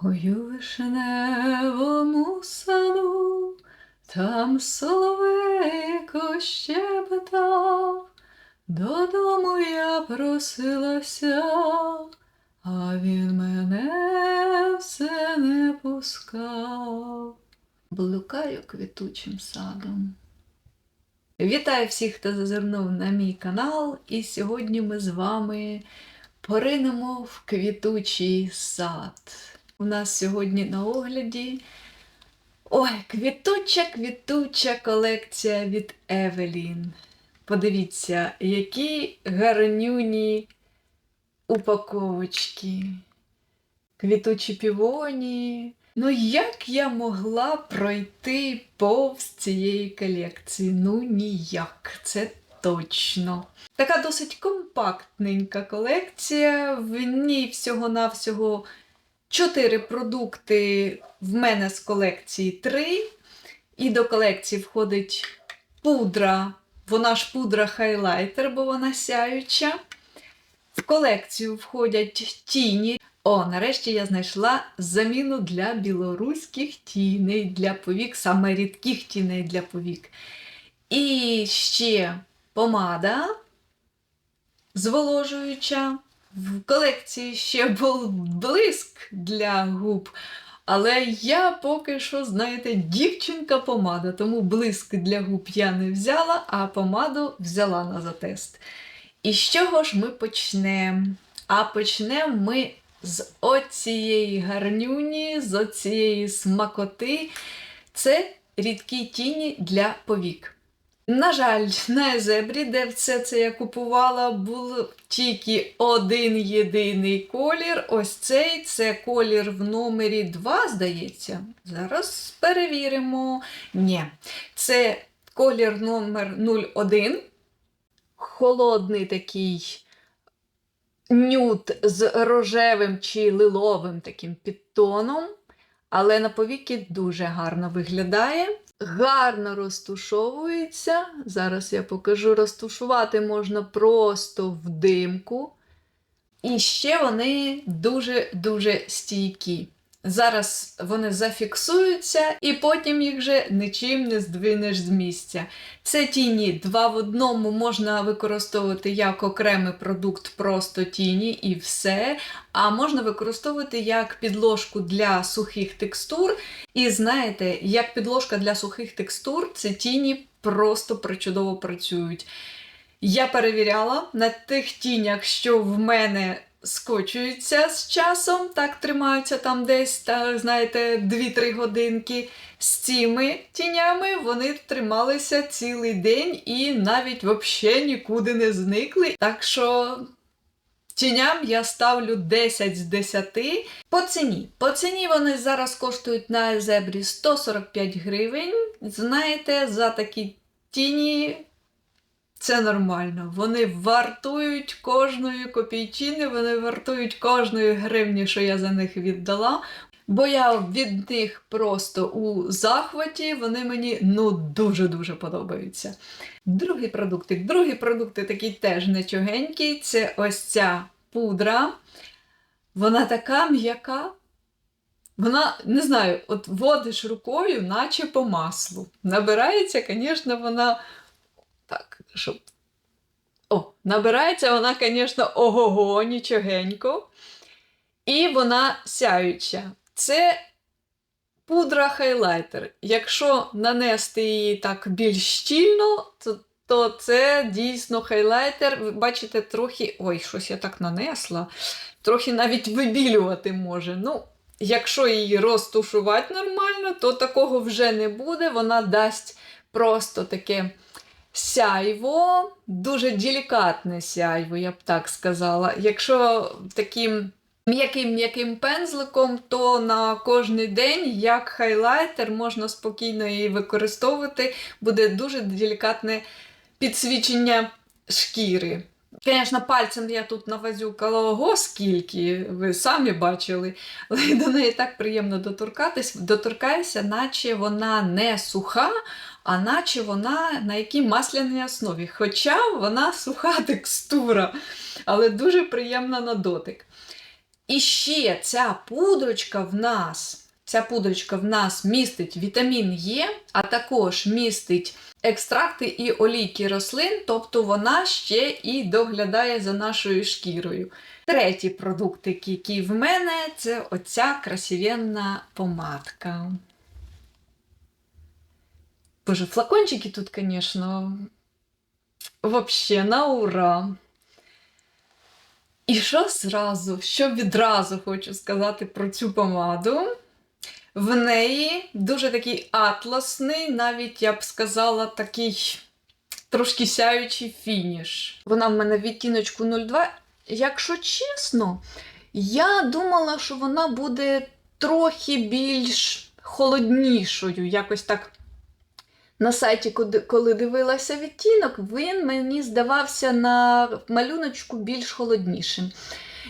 Ой, у вишневому саду, там соловейко щебетав, додому я просилася, а він мене все не пускав. Блукаю квітучим садом. Вітаю всіх, хто зазирнув на мій канал, і сьогодні ми з вами поринемо в квітучий сад. У нас сьогодні на огляді ой, квітуча квітуча колекція від Евелін. Подивіться, які гарнюні упаковочки, квітучі півоні. Ну, як я могла пройти повз цієї колекції? Ну, ніяк, це точно. Така досить компактненька колекція. В ній всього-навсього чотири продукти. В мене з колекції три. І до колекції входить пудра. Вона ж пудра хайлайтер, бо вона сяюча. В колекцію входять тіні. О, нарешті я знайшла заміну для білоруських тіней для повік, саме рідких тіней для повік. І ще помада зволожуюча. В колекції ще був блиск для губ. Але я поки що, знаєте, дівчинка-помада, тому блиск для губ я не взяла, а помаду взяла на затест. І з чого ж ми почнемо? А почнемо ми з оцієї гарнюні, з оцієї смакоти. Це рідкі тіні для повік. На жаль, на Езебрі, де все це я купувала, був тільки один єдиний колір. Ось цей це колір в номері 2, здається. Зараз перевіримо. Ні, це колір номер 01. Холодний такий нюд з рожевим чи лиловим таким підтоном. Але на повіки дуже гарно виглядає. Гарно розтушовується. Зараз я покажу, розтушувати можна просто в димку. І ще вони дуже-дуже стійкі. Зараз вони зафіксуються, і потім їх вже нічим не здвинеш з місця. Це тіні два в одному можна використовувати як окремий продукт, просто тіні і все. А можна використовувати як підложку для сухих текстур. І знаєте, як підложка для сухих текстур, це тіні просто причудово працюють. Я перевіряла на тих тінях, що в мене скочуються з часом, так тримаються там десь, так, знаєте, 2-3 годинки. З цими тінями вони трималися цілий день і навіть взагалі нікуди не зникли. Так що. Тіням я ставлю 10 з 10 по ціні. По ціні вони зараз коштують на зебрі 145 гривень. Знаєте, за такі тіні це нормально. Вони вартують кожної копійчини, вони вартують кожної гривні, що я за них віддала. Бо я від них просто у захваті, вони мені ну дуже-дуже подобаються. Другий продуктик. Другий продукт такий теж нечогенький. Це ось ця пудра. Вона така м'яка. Вона, не знаю, от водиш рукою, наче по маслу. Набирається, звісно, вона. Так, щоб. О, набирається вона, звісно, ого-го, нічогенько. І вона сяюча. Це пудра хайлайтер. Якщо нанести її так більш щільно, то, то це дійсно хайлайтер. Ви бачите, трохи. Ой, щось я так нанесла. Трохи навіть вибілювати може. Ну, Якщо її розтушувати нормально, то такого вже не буде. Вона дасть просто таке сяйво, дуже делікатне сяйво, я б так сказала. Якщо таким м'яким-м'яким пензликом, то на кожний день, як хайлайтер, можна спокійно її використовувати, буде дуже делікатне підсвічення шкіри. Звісно, пальцем я тут навазюкала ого скільки, ви самі бачили, але до неї так приємно доторкатись, доторкаюся, наче вона не суха, а наче вона на якій масляній основі. Хоча вона суха текстура, але дуже приємна на дотик. І ще ця пудрочка в нас. Ця пудрочка в нас містить вітамін Е, а також містить екстракти і олійки рослин, тобто вона ще і доглядає за нашою шкірою. Третій продуктик, який в мене, це оця красивенна помадка. Боже, флакончики тут, звісно, вообще на ура. І що зразу, що відразу хочу сказати про цю помаду. В неї дуже такий атласний, навіть я б сказала, такий трошки сяючий фініш. Вона в мене відтіночку 02. Якщо чесно, я думала, що вона буде трохи більш холоднішою. Якось так на сайті, коли- дивилася відтінок, він мені здавався на малюночку більш холоднішим.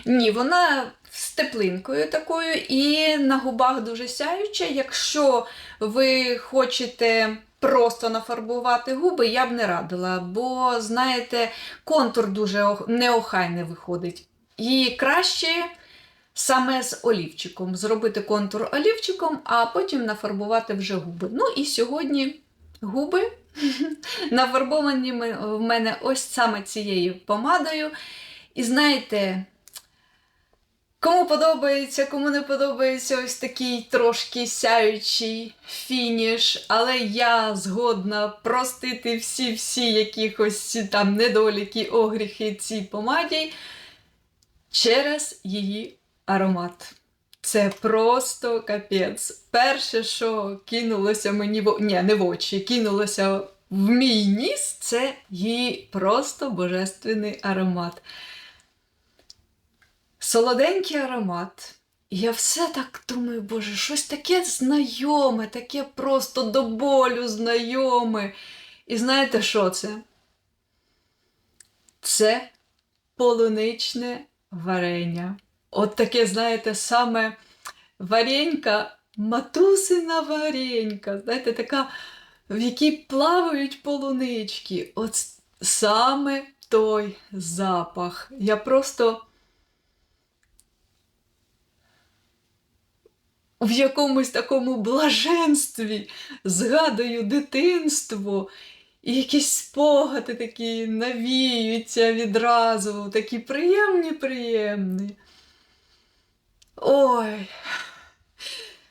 Ні, вона з теплинкою такою і на губах дуже сяюча. Якщо ви хочете просто нафарбувати губи, я б не радила, бо, знаєте, контур дуже ох- неохайний виходить. І краще саме з олівчиком. Зробити контур олівчиком, а потім нафарбувати вже губи. Ну і сьогодні губи нафарбовані в мене ось саме цією помадою. І знаєте, кому подобається, кому не подобається ось такий трошки сяючий фініш, але я згодна простити всі-всі якихось там недоліки, огріхи цій помаді через її аромат. Це просто капець. Перше, що кинулося мені в ні, не в очі, кинулося в мій ніс, це її просто божественний аромат. Солоденький аромат. І я все так думаю, боже, щось таке знайоме, таке просто до болю знайоме. І знаєте, що це? Це полуничне варення. От таке, знаєте, саме варенька, матусина варенька, знаєте, така, в якій плавають полунички. От саме той запах. Я просто в якомусь такому блаженстві згадую дитинство. І якісь спогади такі навіються відразу, такі приємні, приємні. Ой.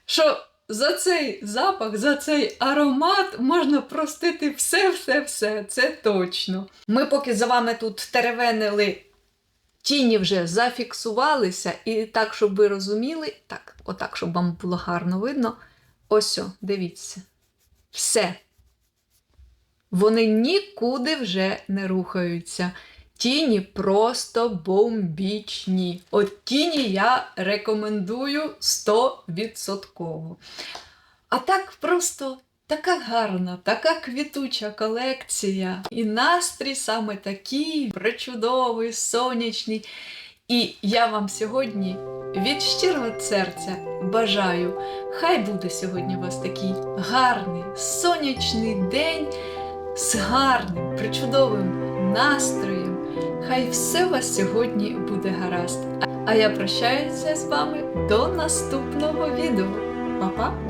Що за цей запах, за цей аромат можна простити все-все-все, це точно. Ми поки за вами тут теревенили, тіні вже зафіксувалися, і так, щоб ви розуміли, так, отак, щоб вам було гарно видно. Ось, о, дивіться. Все. Вони нікуди вже не рухаються. Тіні просто бомбічні. От тіні я рекомендую 100%. А так просто така гарна, така квітуча колекція. І настрій саме такий причудовий, сонячний. І я вам сьогодні від щирого серця бажаю, хай буде сьогодні у вас такий гарний сонячний день з гарним, причудовим настроєм. Хай все у вас сьогодні буде гаразд. А я прощаюся з вами до наступного відео. Па-па!